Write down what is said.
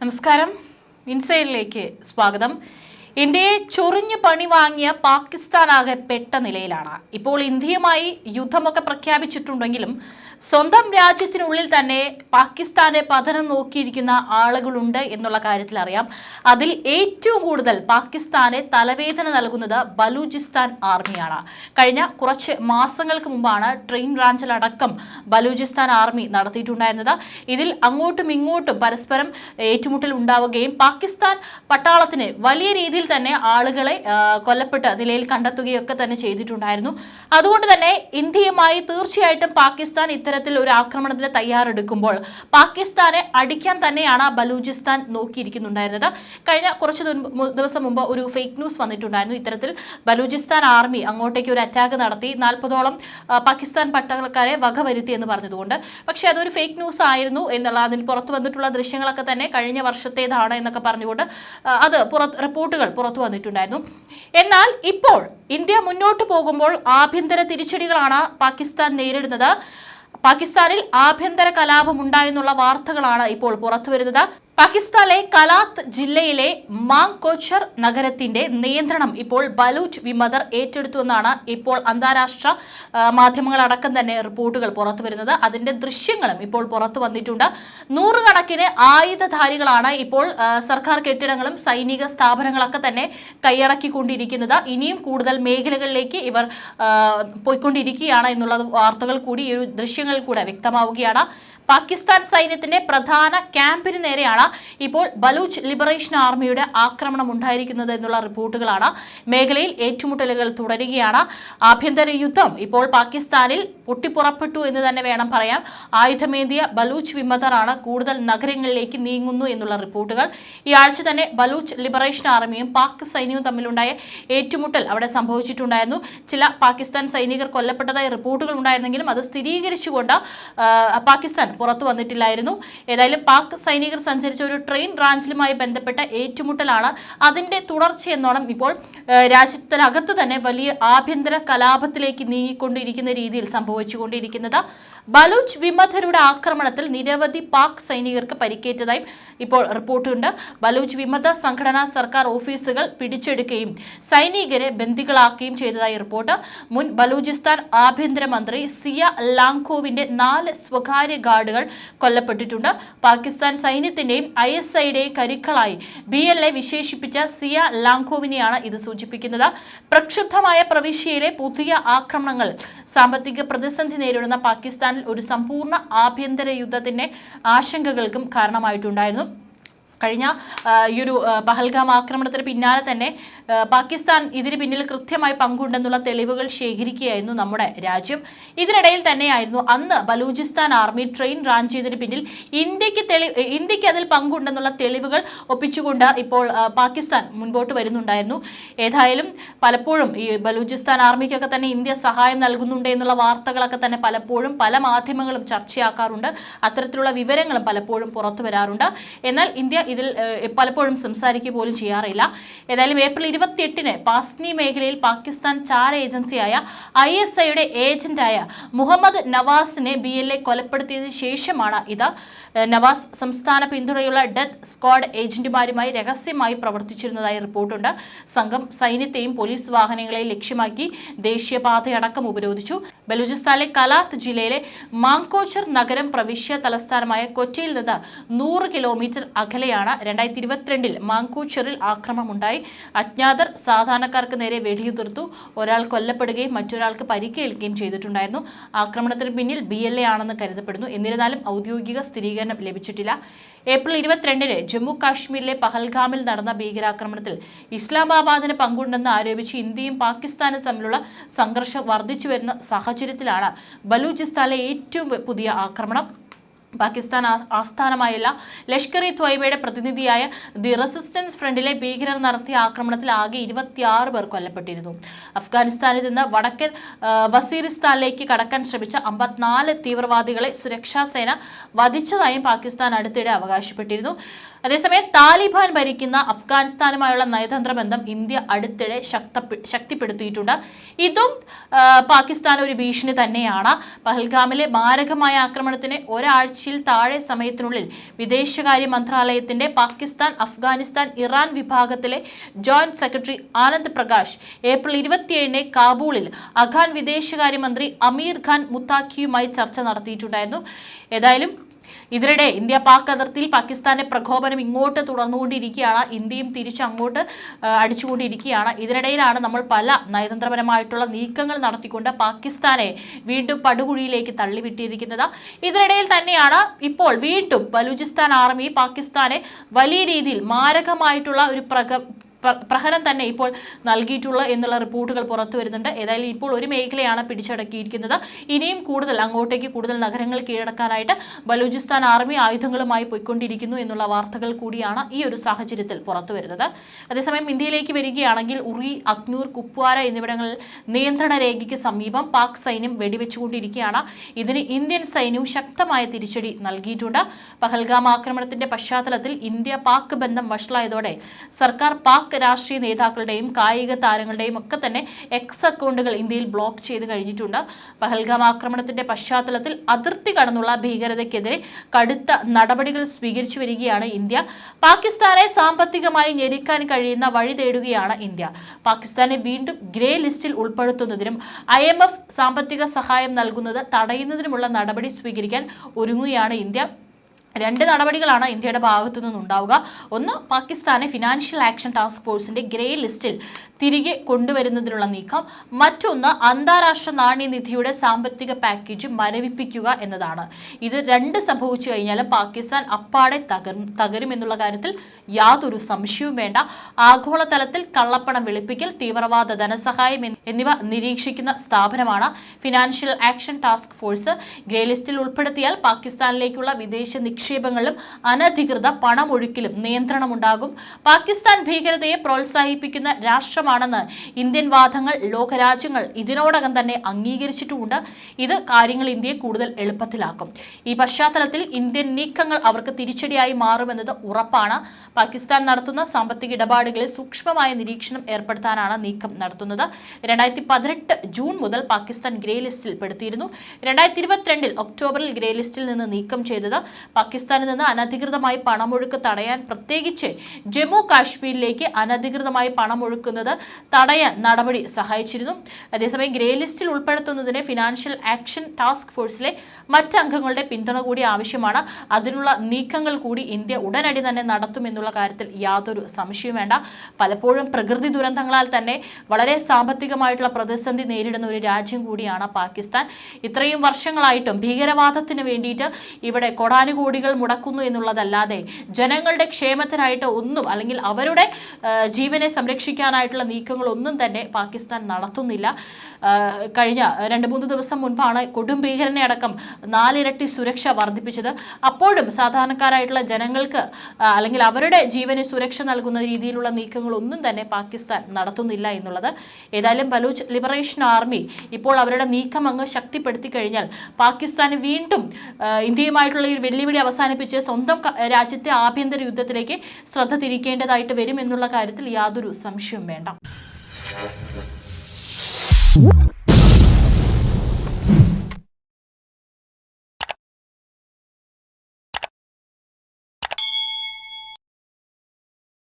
നമസ്കാരം. ഇൻസൈഡിലേക്ക് സ്വാഗതം. ഇന്ത്യയെ ചൊറിഞ്ഞ് പണി വാങ്ങിയ പാകിസ്ഥാനാകെ പെട്ട നിലയിലാണ്. ഇപ്പോൾ ഇന്ത്യയുമായി യുദ്ധമൊക്കെ പ്രഖ്യാപിച്ചിട്ടുണ്ടെങ്കിലും സ്വന്തം രാജ്യത്തിനുള്ളിൽ തന്നെ പാകിസ്ഥാനെ പതനം നോക്കിയിരിക്കുന്ന ആളുകളുണ്ട് എന്നുള്ള കാര്യത്തിൽ അറിയാം. അതിൽ ഏറ്റവും കൂടുതൽ പാകിസ്ഥാനെ തലവേദന നൽകുന്നത് ബലൂചിസ്ഥാൻ ആർമിയാണ്. കഴിഞ്ഞ കുറച്ച് മാസങ്ങൾക്ക് മുമ്പാണ് ട്രെയിൻ റാഞ്ചിലടക്കം ബലൂചിസ്ഥാൻ ആർമി നടത്തിയിട്ടുണ്ടായിരുന്നത്. ഇതിൽ അങ്ങോട്ടും ഇങ്ങോട്ടും പരസ്പരം ഏറ്റുമുട്ടൽ ഉണ്ടാവുകയും പാകിസ്ഥാൻ പട്ടാളത്തിന് വലിയ രീതിയിൽ തന്നെ ആളുകളെ കൊല്ലപ്പെട്ട് നിലയിൽ കണ്ടെത്തുകയൊക്കെ തന്നെ ചെയ്തിട്ടുണ്ടായിരുന്നു. അതുകൊണ്ട് തന്നെ ഇന്ത്യയുമായി തീർച്ചയായിട്ടും പാകിസ്ഥാൻ ഇത്തരത്തിൽ ഒരു ആക്രമണത്തിന് തയ്യാറെടുക്കുമ്പോൾ പാകിസ്ഥാനെ അടിക്കാൻ തന്നെയാണ് ബലൂചിസ്ഥാൻ നോക്കിയിരിക്കുന്നുണ്ടായിരുന്നത്. കഴിഞ്ഞ കുറച്ച് ദിവസം മുമ്പ് ഒരു ഫേക്ക് ന്യൂസ് വന്നിട്ടുണ്ടായിരുന്നു. ഇത്തരത്തിൽ ബലൂചിസ്ഥാൻ ആർമി അങ്ങോട്ടേക്ക് ഒരു അറ്റാക്ക് നടത്തി നാൽപ്പതോളം പാകിസ്ഥാൻ പട്ടാളക്കാരെ വകവരുത്തി എന്ന് പറഞ്ഞതുകൊണ്ട്. പക്ഷേ അതൊരു ഫേക്ക് ന്യൂസ് ആയിരുന്നു എന്നുള്ള അതിൽ പുറത്തു വന്നിട്ടുള്ള ദൃശ്യങ്ങളൊക്കെ തന്നെ കഴിഞ്ഞ വർഷത്തേതാണ് എന്നൊക്കെ പറഞ്ഞുകൊണ്ട് അത് പുറത്ത് റിപ്പോർട്ടുകൾ പുറത്തു വന്നിട്ടുണ്ടായിരുന്നു. എന്നാൽ ഇപ്പോൾ ഇന്ത്യ മുന്നോട്ട് പോകുമ്പോൾ ആഭ്യന്തര തിരിച്ചടികളാണ് പാകിസ്ഥാൻ നേരിടുന്നത്. പാകിസ്ഥാനിൽ ആഭ്യന്തര കലാപമുണ്ടായെന്നുള്ള വാർത്തകളാണ് ഇപ്പോൾ പുറത്തു വരുന്നത് പാകിസ്ഥാനിലെ കലാത്ത് ജില്ലയിലെ മാങ് കോച്ചർ നഗരത്തിന്റെ നിയന്ത്രണം ഇപ്പോൾ ബലൂച്ച് വിമതർ ഏറ്റെടുത്തുവെന്നാണ് ഇപ്പോൾ അന്താരാഷ്ട്ര മാധ്യമങ്ങളടക്കം തന്നെ റിപ്പോർട്ടുകൾ പുറത്തു വരുന്നത് അതിന്റെ ദൃശ്യങ്ങളും ഇപ്പോൾ പുറത്തു വന്നിട്ടുണ്ട് നൂറുകണക്കിന് ആയുധധാരികളാണ് ഇപ്പോൾ സർക്കാർ കെട്ടിടങ്ങളും സൈനിക സ്ഥാപനങ്ങളൊക്കെ തന്നെ കൈയടക്കിക്കൊണ്ടിരിക്കുന്നത്. ഇനിയും കൂടുതൽ മേഖലകളിലേക്ക് ഇവർ പോയിക്കൊണ്ടിരിക്കുകയാണ് എന്നുള്ള വാർത്തകൾ കൂടി ഈ ഒരു ദൃശ്യങ്ങളിൽ കൂടെ വ്യക്തമാവുകയാണ്. പാകിസ്ഥാൻ സൈന്യത്തിന്റെ പ്രധാന ക്യാമ്പിന് നേരെയാണ് ഇപ്പോൾ ബലൂച്ച് ലിബറേഷൻ ആർമിയുടെ ആക്രമണം ഉണ്ടായിരിക്കുന്നത് എന്നുള്ള റിപ്പോർട്ടുകളാണ് മേഖലയിൽ ഏറ്റുമുട്ടലുകൾ തുടരുകയാണ്. ആഭ്യന്തര യുദ്ധം ഇപ്പോൾ പാകിസ്ഥാനിൽ പൊട്ടിപ്പുറപ്പെട്ടു എന്ന് തന്നെ വേണം പറയാം ആയുധമേന്തിയ ബലൂച്ച് വിമതറാണ് കൂടുതൽ നഗരങ്ങളിലേക്ക് നീങ്ങുന്നു എന്നുള്ള റിപ്പോർട്ടുകൾ. ഈ ആഴ്ച തന്നെ ബലൂച്ച് ലിബറേഷൻ ആർമിയും പാക് സൈന്യവും തമ്മിലുണ്ടായ ഏറ്റുമുട്ടൽ അവിടെ സംഭവിച്ചിട്ടുണ്ടായിരുന്നു. ചില പാകിസ്ഥാൻ സൈനികർ കൊല്ലപ്പെട്ടതായി റിപ്പോർട്ടുകൾ ഉണ്ടായിരുന്നെങ്കിലും അത് സ്ഥിരീകരിച്ചുകൊണ്ട് പാകിസ്ഥാൻ പുറത്തു വന്നിട്ടില്ലായിരുന്നു. ഏതായാലും പാക് സൈനികർ സഞ്ചരിച്ച ഒരു ട്രെയിൻ റാഞ്ചിലുമായി ബന്ധപ്പെട്ട ഏറ്റുമുട്ടലാണ് അതിന്റെ തുടർച്ചയെന്നോണം ഇപ്പോൾ രാജ്യത്തിനകത്ത് തന്നെ വലിയ ആഭ്യന്തര കലാപത്തിലേക്ക് നീങ്ങിക്കൊണ്ടിരിക്കുന്ന രീതിയിൽ സംഭവിച്ചുകൊണ്ടിരിക്കുന്നത്. ബലൂച്ച് വിമതരുടെ ആക്രമണത്തിൽ നിരവധി പാക് സൈനികർക്ക് പരിക്കേറ്റതായും ഇപ്പോൾ റിപ്പോർട്ടുണ്ട്. ബലൂച്ച് വിമത സംഘടനാ സർക്കാർ ഓഫീസുകൾ പിടിച്ചെടുക്കുകയും സൈനികരെ ബന്ദികളാക്കുകയും ചെയ്തതായി റിപ്പോർട്ട്. മുൻ ബലൂചിസ്ഥാൻ ആഭ്യന്തരമന്ത്രി സിയ ലാങ്കോവിന്റെ നാല് സ്വകാര്യ ഗാർഡുകൾ കൊല്ലപ്പെട്ടിട്ടുണ്ട്. പാകിസ്ഥാൻ സൈന്യത്തിന്റെയും ഐ എസ് ഐയുടെയും കരുക്കളായി ബി എൽ എ വിശേഷിപ്പിച്ച സിയ ലാങ്കോവിനെയാണ് ഇത് സൂചിപ്പിക്കുന്നത്. പ്രക്ഷുബ്ധമായ പ്രവിശ്യയിലെ പുതിയ ആക്രമണങ്ങൾ സാമ്പത്തിക പ്രതിസന്ധി നേരിടുന്ന ഒരു സമ്പൂർണ ആഭ്യന്തര യുദ്ധത്തിന്റെ ആശങ്കകൾക്കും കാരണമായിട്ടുണ്ടായിരുന്നു. കഴിഞ്ഞ ഈ ഒരു പഹൽഗാം ആക്രമണത്തിന് പിന്നാലെ തന്നെ പാകിസ്ഥാൻ ഇതിന് പിന്നിൽ കൃത്യമായി പങ്കുണ്ടെന്നുള്ള തെളിവുകൾ ശേഖരിക്കുകയായിരുന്നു നമ്മുടെ രാജ്യം. ഇതിനിടയിൽ തന്നെയായിരുന്നു അന്ന് ബലൂചിസ്ഥാൻ ആർമി ട്രെയിൻ റാൻ ചെയ്തതിന് പിന്നിൽ ഇന്ത്യയ്ക്ക് തെളി ഇന്ത്യയ്ക്ക് അതിൽ പങ്കുണ്ടെന്നുള്ള തെളിവുകൾ ഒപ്പിച്ചുകൊണ്ട് ഇപ്പോൾ പാകിസ്ഥാൻ മുൻപോട്ട് വരുന്നുണ്ടായിരുന്നു. ഏതായാലും പലപ്പോഴും ഈ ബലൂചിസ്ഥാൻ ആർമിക്കൊക്കെ തന്നെ ഇന്ത്യ സഹായം നൽകുന്നുണ്ട് എന്നുള്ള വാർത്തകളൊക്കെ തന്നെ പലപ്പോഴും പല മാധ്യമങ്ങളും ചർച്ചയാക്കാറുണ്ട്. അത്തരത്തിലുള്ള വിവരങ്ങളും പലപ്പോഴും പുറത്തു വരാറുണ്ട്. എന്നാൽ ഇന്ത്യ ഇതിൽ പലപ്പോഴും സംസാരിക്കുക പോലും ചെയ്യാറില്ല. ഏതായാലും ഏപ്രിൽ ഇരുപത്തിയെട്ടിന് പാസ്നി മേഖലയിൽ പാകിസ്ഥാൻ ചാര ഏജൻസിയായ ഐ എസ് ഐയുടെ ഏജന്റായ മുഹമ്മദ് നവാസിനെ ബി എൽ എ കൊലപ്പെടുത്തിയതിനു ശേഷമാണ് ഇത്. നവാസ് സംസ്ഥാന പിന്തുണയുള്ള ഡെത്ത് സ്ക്വാഡ് ഏജന്റുമാരുമായി രഹസ്യമായി പ്രവർത്തിച്ചിരുന്നതായി റിപ്പോർട്ടുണ്ട്. സംഘം സൈന്യത്തെയും പോലീസ് വാഹനങ്ങളെയും ലക്ഷ്യമാക്കി ദേശീയപാതയടക്കം ഉപരോധിച്ചു. ബലൂചിസ്ഥാനിലെ കലാത്ത് ജില്ലയിലെ മാങ്കോച്ചർ നഗരം പ്രവിശ്യ തലസ്ഥാനമായ കൊച്ചിയിൽ നിന്ന് നൂറ് കിലോമീറ്റർ അകലെയാണ് രണ്ടായിരത്തി ഇരുപത്തിരണ്ടിൽ മാങ്കൂച്ചറിൽ ആക്രമണമുണ്ടായി. അജ്ഞാതർ സാധാരണക്കാർക്ക് നേരെ വെടിയുതിർത്തു. ഒരാൾ കൊല്ലപ്പെടുകയും മറ്റൊരാൾക്ക് പരിക്കേൽക്കുകയും ചെയ്തിട്ടുണ്ടായിരുന്നു. ആക്രമണത്തിന് പിന്നിൽ ബി എൽ എ ആണെന്ന് കരുതപ്പെടുന്നു. എന്നിരുന്നാലും ഔദ്യോഗിക സ്ഥിരീകരണം ലഭിച്ചിട്ടില്ല. ഏപ്രിൽ ഇരുപത്തിരണ്ടിന് ജമ്മു കാശ്മീരിലെ പഹൽഗാമിൽ നടന്ന ഭീകരാക്രമണത്തിൽ ഇസ്ലാമാബാദിന് പങ്കുണ്ടെന്ന് ആരോപിച്ച് ഇന്ത്യയും പാകിസ്ഥാനും തമ്മിലുള്ള സംഘർഷം വർദ്ധിച്ചു വരുന്ന സാഹചര്യത്തിലാണ് ബലൂചിസ്ഥാനിലെ ഏറ്റവും പുതിയ ആക്രമണം. പാകിസ്ഥാൻ ആസ്ഥാനമായുള്ള ലഷ്കർ ഇ ത്വയ്ബയുടെ പ്രതിനിധിയായ ദി റെസിസ്റ്റൻസ് ഫ്രണ്ടിലെ ഭീകരർ നടത്തിയ ആക്രമണത്തിൽ ആകെ ഇരുപത്തിയാറ് പേർ കൊല്ലപ്പെട്ടിരുന്നു. അഫ്ഗാനിസ്ഥാനിൽ നിന്ന് വടക്കൻ വസീരിസ്ഥാനിലേക്ക് കടക്കാൻ ശ്രമിച്ച അമ്പത്തിനാല് തീവ്രവാദികളെ സുരക്ഷാ സേന വധിച്ചതായും പാകിസ്ഥാൻ അടുത്തിടെ അവകാശപ്പെട്ടിരുന്നു. അതേസമയം താലിബാൻ ഭരിക്കുന്ന അഫ്ഗാനിസ്ഥാനുമായുള്ള നയതന്ത്ര ബന്ധം ഇന്ത്യ അടുത്തിടെ ശക്ത ശക്തിപ്പെടുത്തിയിട്ടുണ്ട്. ഇതും പാകിസ്ഥാൻ ഒരു ഭീഷണി തന്നെയാണ്. പഹൽഗാമിലെ മാരകമായ ആക്രമണത്തിന് ഒരാഴ്ച ആഴ്ചയിൽ താഴെ സമയത്തിനുള്ളിൽ വിദേശകാര്യ മന്ത്രാലയത്തിന്റെ പാകിസ്ഥാൻ അഫ്ഗാനിസ്ഥാൻ ഇറാൻ വിഭാഗത്തിലെ joint secretary Anand Prakash April ഇരുപത്തിയേഴിന് കാബൂളിൽ അഖാൻ വിദേശകാര്യമന്ത്രി അമീർ ഖാൻ മുത്താഖിയുമായി ചർച്ച നടത്തിയിട്ടുണ്ടായിരുന്നു. ഏതായാലും ഇതിനിടെ ഇന്ത്യ പാക് അതിർത്തിയിൽ പാകിസ്ഥാന്റെ പ്രകോപനം ഇങ്ങോട്ട് തുടർന്നുകൊണ്ടിരിക്കുകയാണ്. ഇന്ത്യയും തിരിച്ച് അങ്ങോട്ട് ആ, അടിച്ചുകൊണ്ടിരിക്കുകയാണ്. ഇതിനിടയിലാണ് നമ്മൾ പല നയതന്ത്രപരമായിട്ടുള്ള നീക്കങ്ങൾ നടത്തിക്കൊണ്ട് പാകിസ്ഥാനെ വീണ്ടും പടുകുഴിയിലേക്ക് തള്ളിവിട്ടിരിക്കുന്നത്. ഇതിനിടയിൽ തന്നെയാണ് ഇപ്പോൾ വീണ്ടും ബലൂചിസ്ഥാൻ ആർമി പാകിസ്ഥാനെ വലിയ രീതിയിൽ മാരകമായിട്ടുള്ള ഒരു പ്രക പ്ര- പ്രഹരം തന്നെ ഇപ്പോൾ നൽകിയിട്ടുള്ള എന്നുള്ള റിപ്പോർട്ടുകൾ പുറത്തു വരുന്നുണ്ട്. ഏതായാലും ഇപ്പോൾ ഒരു മേഖലയാണ് പിടിച്ചടക്കിയിരിക്കുന്നത്. ഇനിയും കൂടുതൽ അങ്ങോട്ടേക്ക് കൂടുതൽ നഗരങ്ങൾ കീഴടക്കാനായിട്ട് ബലൂചിസ്ഥാൻ ആർമി ആയുധങ്ങളുമായി പോയിക്കൊണ്ടിരിക്കുന്നു എന്നുള്ള വാർത്തകൾ കൂടിയാണ് ഈ ഒരു സാഹചര്യത്തിൽ പുറത്തു വരുന്നത്. അതേസമയം ഇന്ത്യയിലേക്ക് വരികയാണെങ്കിൽ ഉറി അഗ്നൂർ കുപ്വാര എന്നിവിടങ്ങളിൽ നിയന്ത്രണ രേഖയ്ക്ക് സമീപം പാക് സൈന്യം വെടിവെച്ചുകൊണ്ടിരിക്കുകയാണ്. ഇതിന് ഇന്ത്യൻ സൈന്യവും ശക്തമായ തിരിച്ചടി നൽകിയിട്ടുണ്ട്. പഹൽഗാം ആക്രമണത്തിന്റെ പശ്ചാത്തലത്തിൽ ഇന്ത്യ പാക് ബന്ധം വഷളായതോടെ സർക്കാർ പാക് രാഷ്ട്രീയ നേതാക്കളുടെയും കായിക താരങ്ങളുടെയും ഒക്കെ തന്നെ എക്സ് അക്കൗണ്ടുകൾ ഇന്ത്യയിൽ ബ്ലോക്ക് ചെയ്ത് കഴിഞ്ഞിട്ടുണ്ട്. പഹൽഗാം ആക്രമണത്തിന്റെ പശ്ചാത്തലത്തിൽ അതിർത്തി കടന്നുള്ള ഭീകരതയ്ക്കെതിരെ കടുത്ത നടപടികൾ സ്വീകരിച്ചു വരികയാണ് ഇന്ത്യ. പാകിസ്ഥാനെ സാമ്പത്തികമായി ഞെരുക്കാൻ കഴിയുന്ന വഴി തേടുകയാണ് ഇന്ത്യ. പാകിസ്ഥാനെ വീണ്ടും ഗ്രേ ലിസ്റ്റിൽ ഉൾപ്പെടുത്തുന്നതിനും ഐ സാമ്പത്തിക സഹായം നൽകുന്നത് തടയുന്നതിനുമുള്ള നടപടി സ്വീകരിക്കാൻ ഒരുങ്ങുകയാണ് ഇന്ത്യ. രണ്ട് നടപടികളാണ് ഇന്ത്യയുടെ ഭാഗത്തു നിന്നുണ്ടാവുക. ഒന്ന് പാകിസ്ഥാനെ ഫിനാൻഷ്യൽ ആക്ഷൻ ടാസ്ക് ഫോഴ്സിന്റെ ഗ്രേ ലിസ്റ്റിൽ തിരികെ കൊണ്ടുവരുന്നതിനുള്ള നീക്കം. മറ്റൊന്ന് അന്താരാഷ്ട്ര നാണ്യനിധിയുടെ സാമ്പത്തിക പാക്കേജ് മരവിപ്പിക്കുക എന്നതാണ്. ഇത് രണ്ട് സംഭവിച്ചു കഴിഞ്ഞാൽ പാകിസ്ഥാൻ അപ്പാടെ തകർ തകരുമെന്നുള്ള കാര്യത്തിൽ യാതൊരു സംശയവും വേണ്ട. ആഗോളതലത്തിൽ കള്ളപ്പണം വെളുപ്പിക്കൽ തീവ്രവാദ ധനസഹായം എന്നിവ നിരീക്ഷിക്കുന്ന സ്ഥാപനമാണ് financial action task force grey ലിസ്റ്റിൽ ഉൾപ്പെടുത്തിയാൽ പാകിസ്ഥാനിലേക്കുള്ള വിദേശ നിക്ഷേപങ്ങളിലും അനധികൃത പണമൊഴുക്കിലും നിയന്ത്രണമുണ്ടാകും. പാകിസ്ഥാൻ ഭീകരതയെ പ്രോത്സാഹിപ്പിക്കുന്ന രാഷ്ട്രമാണെന്ന് ഇന്ത്യൻ വാദങ്ങൾ ലോകരാജ്യങ്ങൾ ഇതിനോടകം തന്നെ അംഗീകരിച്ചിട്ടുമുണ്ട്. ഇത് കാര്യങ്ങൾ ഇന്ത്യയെ കൂടുതൽ എളുപ്പത്തിലാക്കും. ഈ പശ്ചാത്തലത്തിൽ ഇന്ത്യൻ നീക്കങ്ങൾ അവർക്ക് തിരിച്ചടിയായി മാറുമെന്നത് ഉറപ്പാണ്. പാകിസ്ഥാൻ നടത്തുന്ന സാമ്പത്തിക ഇടപാടുകളിൽ സൂക്ഷ്മമായ നിരീക്ഷണം ഏർപ്പെടുത്താനാണ് നീക്കം നടത്തുന്നത്. രണ്ടായിരത്തി പതിനെട്ട് ജൂൺ മുതൽ പാകിസ്ഥാൻ ഗ്രേ ലിസ്റ്റിൽ പെടുത്തിയിരുന്നു. രണ്ടായിരത്തി ഇരുപത്തിരണ്ടിൽ ഒക്ടോബറിൽ ഗ്രേ ലിസ്റ്റിൽ നിന്ന് നീക്കം ചെയ്തത് പാകിസ്ഥാനിൽ നിന്ന് അനധികൃതമായി പണമൊഴുക്ക് തടയാൻ പ്രത്യേകിച്ച് ജമ്മു കാശ്മീരിലേക്ക് അനധികൃതമായി പണമൊഴുക്കുന്നത് തടയാൻ നടപടി സഹായിച്ചിരുന്നു. അതേസമയം ഗ്രേ ലിസ്റ്റിൽ ഉൾപ്പെടുത്തുന്നതിന് ഫിനാൻഷ്യൽ ആക്ഷൻ ടാസ്ക് ഫോഴ്സിലെ മറ്റംഗങ്ങളുടെ പിന്തുണ കൂടി ആവശ്യമാണ്. അതിനുള്ള നീക്കങ്ങൾ കൂടി ഇന്ത്യ ഉടനടി തന്നെ നടത്തുമെന്നുള്ള കാര്യത്തിൽ യാതൊരു സംശയവും വേണ്ട. പലപ്പോഴും പ്രകൃതി ദുരന്തങ്ങളാൽ തന്നെ വളരെ സാമ്പത്തികമായിട്ടുള്ള പ്രതിസന്ധി നേരിടുന്ന ഒരു രാജ്യം കൂടിയാണ് പാകിസ്ഥാൻ. ഇത്രയും വർഷങ്ങളായിട്ടും ഭീകരവാദത്തിന് വേണ്ടിയിട്ട് ഇവിടെ കൊടാനുകോടികൾ മുടക്കുന്നു എന്നുള്ളതല്ലാതെ ജനങ്ങളുടെ ക്ഷേമത്തിനായിട്ട് ഒന്നും അല്ലെങ്കിൽ അവരുടെ ജീവനെ സംരക്ഷിക്കാനായിട്ടുള്ള നീക്കങ്ങളൊന്നും തന്നെ പാകിസ്ഥാൻ നടത്തുന്നില്ല. കഴിഞ്ഞ രണ്ട് മൂന്ന് ദിവസം മുൻപാണ് കൊടും അടക്കം നാലിരട്ടി സുരക്ഷ വർദ്ധിപ്പിച്ചത്. അപ്പോഴും സാധാരണക്കാരായിട്ടുള്ള ജനങ്ങൾക്ക് അല്ലെങ്കിൽ അവരുടെ ജീവന് സുരക്ഷ നൽകുന്ന രീതിയിലുള്ള നീക്കങ്ങളൊന്നും തന്നെ പാകിസ്ഥാൻ നടത്തുന്നില്ല എന്നുള്ളത്. ഏതായാലും ബലൂച്ച് ലിബറേഷൻ ആർമി ഇപ്പോൾ അവരുടെ നീക്കം അങ്ങ് ശക്തിപ്പെടുത്തി കഴിഞ്ഞാൽ പാകിസ്ഥാന് വീണ്ടും ഇന്ത്യയുമായിട്ടുള്ള ഒരു വെല്ലുവിളി അവസാനിപ്പിച്ച് സ്വന്തം രാജ്യത്തെ ആഭ്യന്തര യുദ്ധത്തിലേക്ക് ശ്രദ്ധ തിരിക്കേണ്ടതായിട്ട് വരും എന്നുള്ള കാര്യത്തിൽ യാതൊരു സംശയവും വേണ്ട.